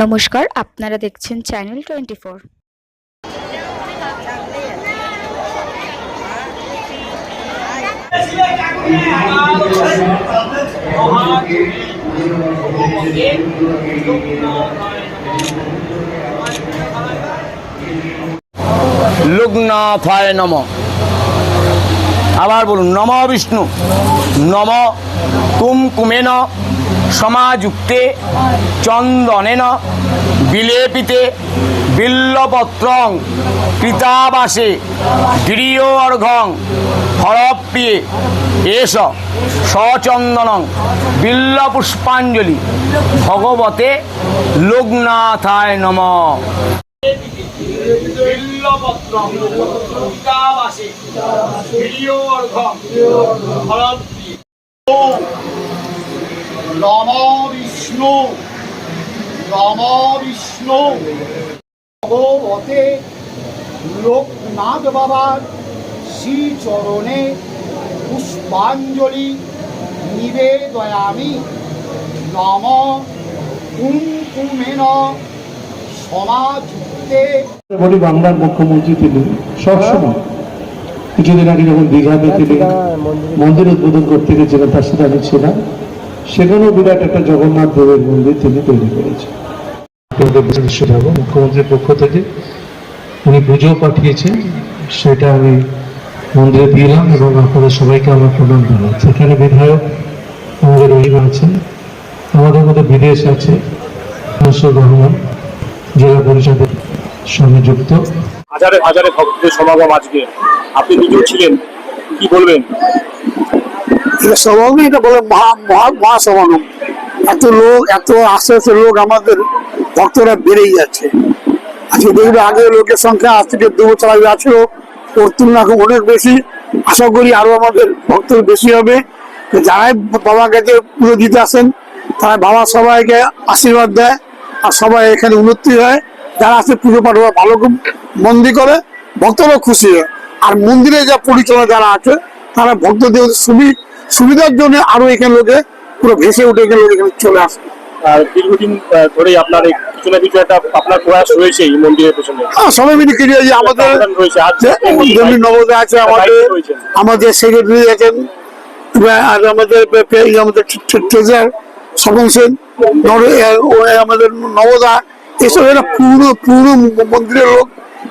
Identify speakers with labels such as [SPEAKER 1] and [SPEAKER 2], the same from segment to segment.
[SPEAKER 1] নমস্কার আপনারা দেখছেন চ্যানেল টোয়েন্টি ফোর
[SPEAKER 2] লুগ্নাথায় নম। আবার বলুন নম বিষ্ণু নম কুমকুমেন। সমাযুক্তে চন্দনেন বিলেপিতে বিল্লপত্রং কৃতাবাসে গৃহ অর্ঘং হরপ্রিয়ে এস সচন্দনং বিল্লপুষ্পাঞ্জলি ভগবতে লুগ্নাথায় নম। বিল্লপত্রম
[SPEAKER 3] বিষ্ণু বিষ্ণু। ভগবতে লোকনাথ বাবার শ্রী চরণে পুষ্পাঞ্জলি নিবেদয়ামি। নম কুমকুমেন সমাযুক্তে
[SPEAKER 4] বলি বাংলার মুখ্যমন্ত্রী তিনি সবসময় কিছুদিন আগে যখন দীঘাতে তিনি মন্দির উদ্বোধন করতে গেছিলেন তার সাথে আমি ছিলাম। সেখানেও বিরাট একটা জগন্নাথ দেবের মন্দির তিনি তৈরি করেছেন। মুখ্যমন্ত্রীর পক্ষ থেকে উনি পুজো পাঠিয়েছেন সেটা আমি মন্দিরে দিলাম এবং আপনাদের সবাইকে আমার প্রণাম জানাই সেখানে বিধায়ক আমাদের রহিম আছেন আমাদের মধ্যে বিদেশ আছে মনসুর রহমান জেলা পরিষদের সঙ্গে যুক্ত।
[SPEAKER 5] হাজারে হাজারে ভক্তদের সমাগম আজকে। আপনি নিজেও ছিলেন কি বলবেন?
[SPEAKER 3] সমাগম এটা বলে মহা মহা মহা সমাগম এত লোক, এত আস্তে আস্তে লোক আমাদের ভক্তরা বেড়েই যাচ্ছে। আজকে দেখবে আগে লোকের সংখ্যা আজ থেকে দু বছর আগে আছিল, ওর তুলনা এখন অনেক বেশি। আশা করি আরও আমাদের ভক্ত বেশি হবে। যারাই বাবার কাছে পুজো দিতে আসেন, তারা বাবা সবাইকে আশীর্বাদ দেয়, আর সবাই এখানে উন্নতি হয়। যারা আছে পুজো পাঠ ভালো মন্দির করে, ভক্তরাও খুশি হয়। আর মন্দিরে যা পরিচালনা যারা আছে তারা ভক্তদের সুবি- সুবিধার জন্য আরও এখানে লোকে পুরো ভেসে উঠে এখানে লোক এখানে চলে আসে।
[SPEAKER 5] আর দীর্ঘদিন আপনার এই কিছু না কিছু একটা আপনার প্রয়াস রয়েছে এই মন্দিরের পেছনে।
[SPEAKER 3] হ্যাঁ সবাই মিলে আমাদের
[SPEAKER 5] রয়েছে আজ
[SPEAKER 3] যে যেমনি নবোদয় আছে আমাদের
[SPEAKER 5] রয়েছে।
[SPEAKER 3] আমাদের সেক্রেটারি আছেন বা- আর আমাদের ট্রেজার স্বপন সেন ও- আমাদের নবদা এসব এরা পুরনো পুরনো মন্দিরের লোক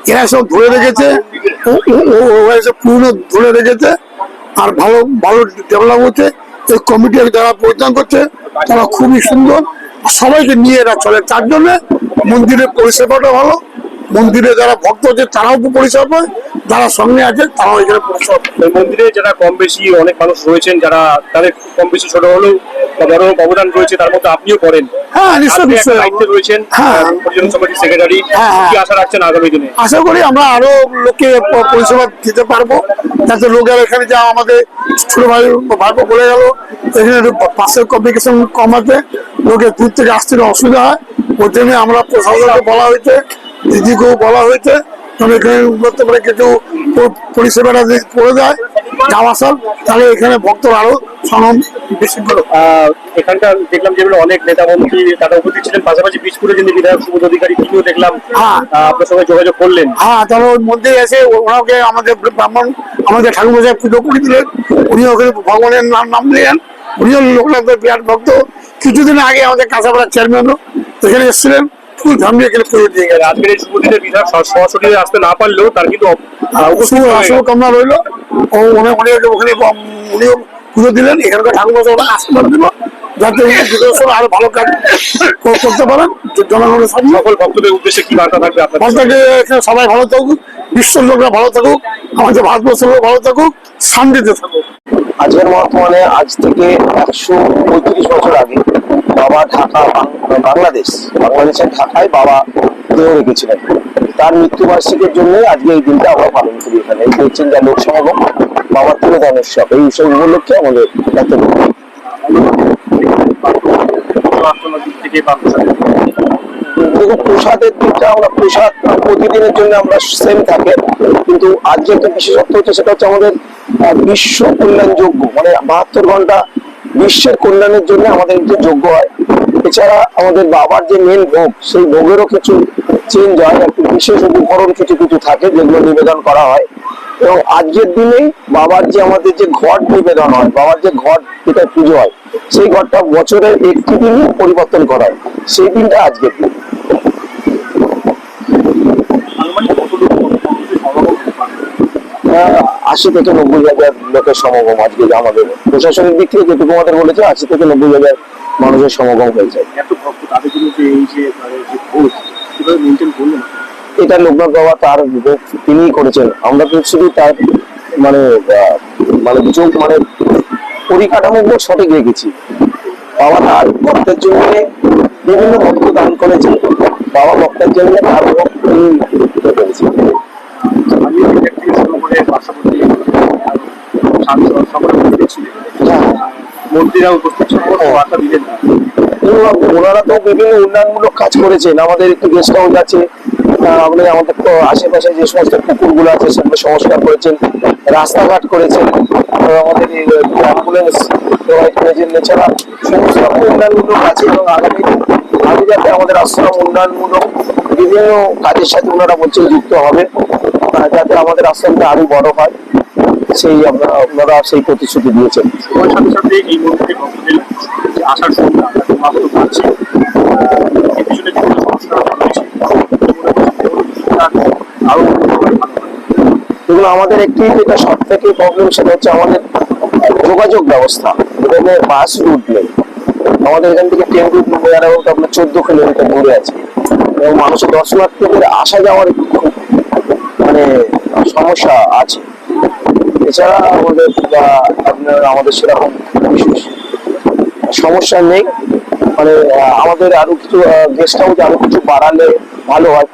[SPEAKER 3] এরা সব ধরে রেখেছে। পুরনো ধরে রেখেছে। আর ভালো ভালো ডেভেলপ হচ্ছে। এই কমিটি যারা পরিচালনা করছে, তারা খুবই সুন্দর। সবাইকে নিয়ে এরা চলে। তার জন্য মন্দিরের পরিষেবাটা ভালো। মন্দিরে যারা ভক্ত আছে তারাও পরিষেবা পায় যারা সঙ্গে আছে তারাও এখানে পরিষেবা পায়।
[SPEAKER 5] মন্দিরে যারা কম বেশি অনেক মানুষ রয়েছেন যারা তাদের কম বেশি ছোট হলেও বড় অবদান রয়েছে তার মধ্যে আপনিও করেন
[SPEAKER 3] হ্যাঁ নিশ্চয়
[SPEAKER 5] আপনি দায়িত্বে রয়েছেন
[SPEAKER 3] হ্যাঁ।
[SPEAKER 5] সমিতির সেক্রেটারি
[SPEAKER 3] হ্যাঁ, হ্যাঁ।
[SPEAKER 5] কি আশা রাখছেন আগামী দিনে
[SPEAKER 3] আশা করি আমরা আরও লোককে পরিষেবা দিতে পারব যাতে লোকের এখানে যা আমাদের ছোট ভাই ভাইপো বলে গেল এখানে পাশের কমিউনিকেশন কমাতে লোকের দূর থেকে আসতে অসুবিধা হয় ওর জন্য আমরা প্রশাসনকে বলা হয়েছে দিদিকেও বলা হয়েছে কারণ এখানে উন্নত করে কিছু পরিষেবাটা যদি করে দেয় যাওয়া তাহলে এখানে ভক্তরা আরও সনম বেশি করে।
[SPEAKER 5] এখানকার দেখলাম যেগুলো অনেক নেতা মন্ত্রী তারা উপস্থিত ছিলেন পাশাপাশি বীজপুরে যিনি বিধায়ক সুবোধ অধিকারী তিনিও দেখলাম
[SPEAKER 3] হ্যাঁ।
[SPEAKER 5] আপনার সঙ্গে যোগাযোগ করলেন।
[SPEAKER 3] হ্যাঁ তাহলে ওই মন্দিরে এসে ওনাকে আমাদের ব্রাহ্মণ আমাদের ঠাকুর মশাই পুজো করে দিলেন। উনি ওখানে ভগবানের নাম নাম নিলেন উনিও লোকনাথের বিরাট ভক্ত। কিছুদিন আগে আমাদের কাঁচাপাড়ার চেয়ারম্যানও এখানে এসেছিলেন। পুজো দিয়ে
[SPEAKER 5] আজকের এই স- সরাসরি আসতে না পারলেও তার কিন্তু।
[SPEAKER 3] শুভকামনা রইল। ও উনি উনি ওখানে উনিও পুজো দিলেন। এখানকার ঠাকুর মশাই ওনাকে আশীর্বাদ দিল। যাতে উনি আরও ভালো কাজ করতে পারেন। জনগণের
[SPEAKER 5] সকল ভক্তদের উদ্দেশ্যে কি বার্তা থাকবে আপনার
[SPEAKER 3] এখানে সবাই ভালো থাকুক বিশ্বের লোকরা ভালো থাকুক আমাদের ভারতবর্ষের লোক ভালো থাকুক শান্তিতে থাকুক।
[SPEAKER 6] আজকের বর্তমানে আজ থেকে একশো পঁয়ত্রিশ বছর আগে বাবা ঢাকা বাংলাদেশ, বাংলাদেশের ঢাকায় বাবা দেহ রেখেছিলেন। তার মৃত্যুবার্ষিকীর জন্য আজকে এই দিনটা আমরা পালন করি এখানে। এই দেখছেন যা লোক সমাগম, বাবার তুলদান উৎসব এই উৎসব উপলক্ষে আমাদের এত
[SPEAKER 5] থেকে বা প্রশাসনের দিক থেকে?
[SPEAKER 6] দেখুন প্রসাদের দিকটা আমরা প্রসাদ প্রতিদিনের জন্য আমরা সেম থাকে। কিন্তু আজ যে বিশেষত্ব হচ্ছে সেটা হচ্ছে আমাদের বিশ্ব কল্যাণ যোগ্য মানে বাহাত্তর ঘণ্টা বিশ্বের কল্যাণের জন্য আমাদের যে যোগ্য হয়। এছাড়া আমাদের বাবার যে মেন ভোগ, সেই ভোগেরও কিছু চেঞ্জ হয়। একটু বিশেষ উপকরণ কিছু কিছু থাকে যেগুলো নিবেদন করা হয়। এবং আজকের দিনেই বাবার যে আমাদের যে ঘট নিবেদন হয়, বাবার যে ঘট যেটা পুজো হয়, সেই ঘরটা বছরের একটি দিনই পরিবর্তন করা হয়। সেই দিনটা আজকের দিন। আশি থেকে নব্বই হাজার লোকের সমাগম আজকে আমাদের। প্রশাসনিক দিক থেকে যেটুকু আমাদের বলেছে আশি থেকে নব্বই হাজার মানুষের সমাগম হয়েছে। এটা লোকনাথ বাবা তার তিনিই করেছেন। আমরা তো শুধু তার মানে মানে কিছু মানে পরিকাঠামো সঠিক রেখেছি। বাবা তার ভক্তের জন্য বিভিন্ন ভক্ত দান করেছেন। বাবা ভক্তের জন্য ভক্ত
[SPEAKER 5] আমি শুরু করে ছিলেন মন্ত্রীরা উপস্থিত বার্তা দিলেন
[SPEAKER 6] ওনারা তো বিভিন্ন উন্নয়নমূলক কাজ করেছেন। আমাদের একটু গেস্ট হাউস আছে। আপনি আমাদের আশেপাশে যে সমস্ত পুকুরগুলো আছে, সেগুলো সংস্কার করেছেন, রাস্তাঘাট করেছেন আমাদের অ্যাম্বুলেন্স প্রোভাইড করেছেন, এছাড়া সমস্ত রকম উন্নয়নমূলক আছে এবং আগামী আরও যাতে আমাদের আশ্রম উন্নয়নমূলক বিভিন্ন কাজের সাথে ওনারা বলছেন যুক্ত হবে যাতে আমাদের আশ্রমটা আরও বড় হয়, সেই আপনারা সেই প্রতিশ্রুতি দিয়েছেন।
[SPEAKER 5] সাথে সাথে এই আসার সংখ্যা আমরা ক্রমাগত বাড়ছে আহ, এর পিছনে বিভিন্ন সংস্কার রয়েছে আরও ভালো হয়
[SPEAKER 6] দেখুন আমাদের একটি যেটা সব থেকে প্রবলেম সেটা হচ্ছে আমাদের যোগাযোগ ব্যবস্থা। এখানে বাস রুট নেই। আমাদের এখান থেকে ট্রেন রুট এবং আপনার চোদ্দ কিলোমিটার দূরে আছে। এবং মানুষের দর্শনার্থীদের আসা যাওয়ার মানে সমস্যা আছে। এছাড়া আমাদের আপনার, আমাদের সেরকম বিশেষ সমস্যা নেই। মানে আমাদের আরও কিছু গেস্ট হাউস আরও কিছু বাড়ালে ভালো হয়।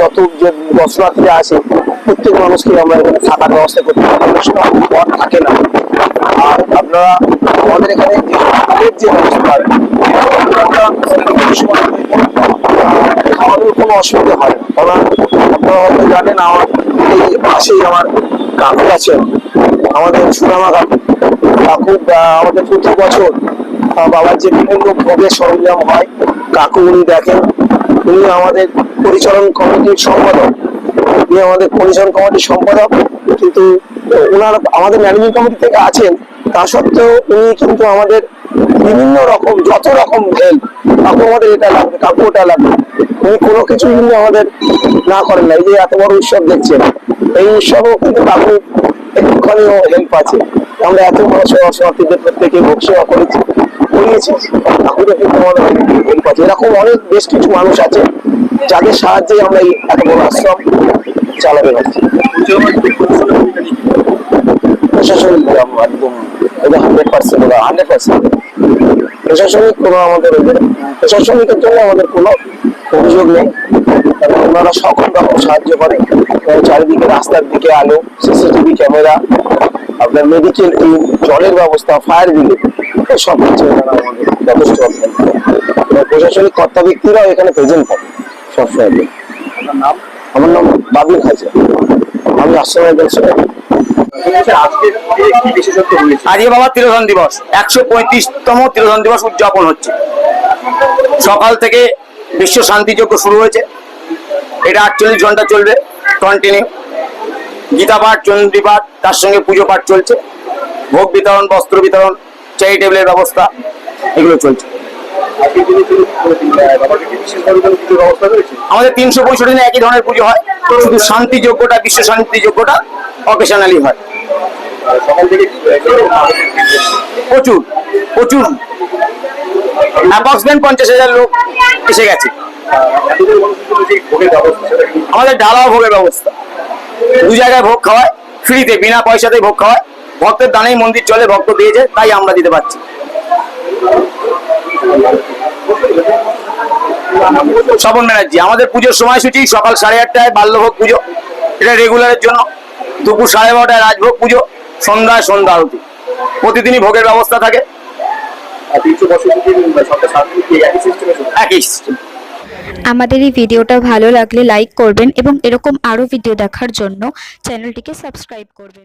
[SPEAKER 6] যত যে দর্শনার্থীরা আসে প্রত্যেক মানুষকে আমরা এখানে থাকার ব্যবস্থা করতে ঘর থাকে না। আর আপনারা আমাদের এখানে যে ব্যবস্থা খাওয়ানোর কোনো অসুবিধা হয় কারণ আপনারা হয়তো জানেন, আমার এই পাশেই আমার কাকু আছেন। আমাদের সুরামা কাকু। কাকু আমাদের প্রতি বছর বাবার যে বিভিন্ন ভোগের সরঞ্জাম হয়, কাকু উনি দেখেন। উনি আমাদের পরিচালন কমিটির সম্পাদক। উনি আমাদের পরিচালন কমিটির সম্পাদক, কিন্তু ওনার আমাদের ম্যানেজিং কমিটি থেকে আছেন। তা সত্ত্বেও উনি কিন্তু আমাদের বিভিন্ন রকম, যত রকম হেল্প কাকু আমাদের এটা লাগবে কাকু ওটা লাগবে। উনি কোনো কিছু কিন্তু আমাদের না করেন না। এই যে এত বড় উৎসব দেখছেন, এই উৎসবও কিন্তু কাকু একটুখানিও হেল্প আছে। আমরা এত বড় শরণার্থীদের প্রত্যেকে ভোগ সেবা করেছি, করিয়েছি। হেল্প আছে। এরকম অনেক বেশ কিছু মানুষ আছে, যাদের সাহায্যে আমরা এই এত বড় আশ্রম চালাতে পারছি। প্রশাসনিক একদম এটা হান্ড্রেড পার্সেন্ট ওরা হান্ড্রেড পার্সেন্ট প্রশাসনিক কোনো আমাদের প্রশাসনিকের জন্য আমাদের কোনো অভিযোগ নেই। ওনারা সকল রকম সাহায্য করে। চারিদিকে রাস্তার দিকে আলো, সিসিটিভি ক্যামেরা, আপনার মেডিকেল টিম জলের ব্যবস্থা ফায়ার ব্রিগেড সব কিছু যথেষ্ট প্রশাসনিক কর্তা ব্যক্তিরাও এখানে প্রেজেন্ট থাকে সবসময়।
[SPEAKER 5] নাম?
[SPEAKER 6] আমার নাম বাবুল খাজা। আমি
[SPEAKER 5] রয়েছে
[SPEAKER 2] আজকে বাবা তিরোধন দিবস। একশো পঁয়ত্রিশতম তিরোধন দিবস উদযাপন হচ্ছে। সকাল থেকে বিশ্ব শান্তিযজ্ঞ শুরু হয়েছে। এটা আটচল্লিশ ঘণ্টা চলবে কন্টিনিউ গীতা পাঠ পাঠ তার সঙ্গে পুজো পাঠ চলছে। ভোগ বিতরণ বস্ত্র বিতরণ চ্যারিটেবলের ব্যবস্থা এগুলো চলছে। আমাদের তিনশো পঁয়ষট্টি দিনে একই ধরনের পুজো হয় শুধু শান্তি যজ্ঞটা বিশ্ব শান্তি যজ্ঞটা অকেশনালি হয়।
[SPEAKER 5] হয়েছে?
[SPEAKER 2] প্রচুর। অ্যাপ্রক্সিমেট পঞ্চাশ হাজার লোক এসে গেছে। আমাদের ডালাও ভোগের ব্যবস্থা। দু জায়গায় ভোগ খাওয়ায় ফ্রিতে বিনা পয়সাতে ভোগ খাওয়ায়। ভক্তের দানেই মন্দির চলে, ভক্ত দিয়েছে তাই আমরা দিতে পারছি। স্বপন ব্যানার্জি, আমাদের পুজোর সময়সূচি সকাল সাড়ে আটটায় বাল্যভোগ পুজো। এটা রেগুলারের জন্য। দুপুর সাড়ে বারোটায় রাজভোগ পুজো। সন্ধ্যায় সন্ধ্যা আরতি প্রতিদিনই ভোগের ব্যবস্থা থাকে।
[SPEAKER 5] তিনশো পঁয়ষট্টি একই সিস্টেমে।
[SPEAKER 1] আমাদের এই ভিডিওটা ভালো লাগলে লাইক করবেন এবং এরকম আরও ভিডিও দেখার জন্য চ্যানেলটিকে সাবস্ক্রাইব করবেন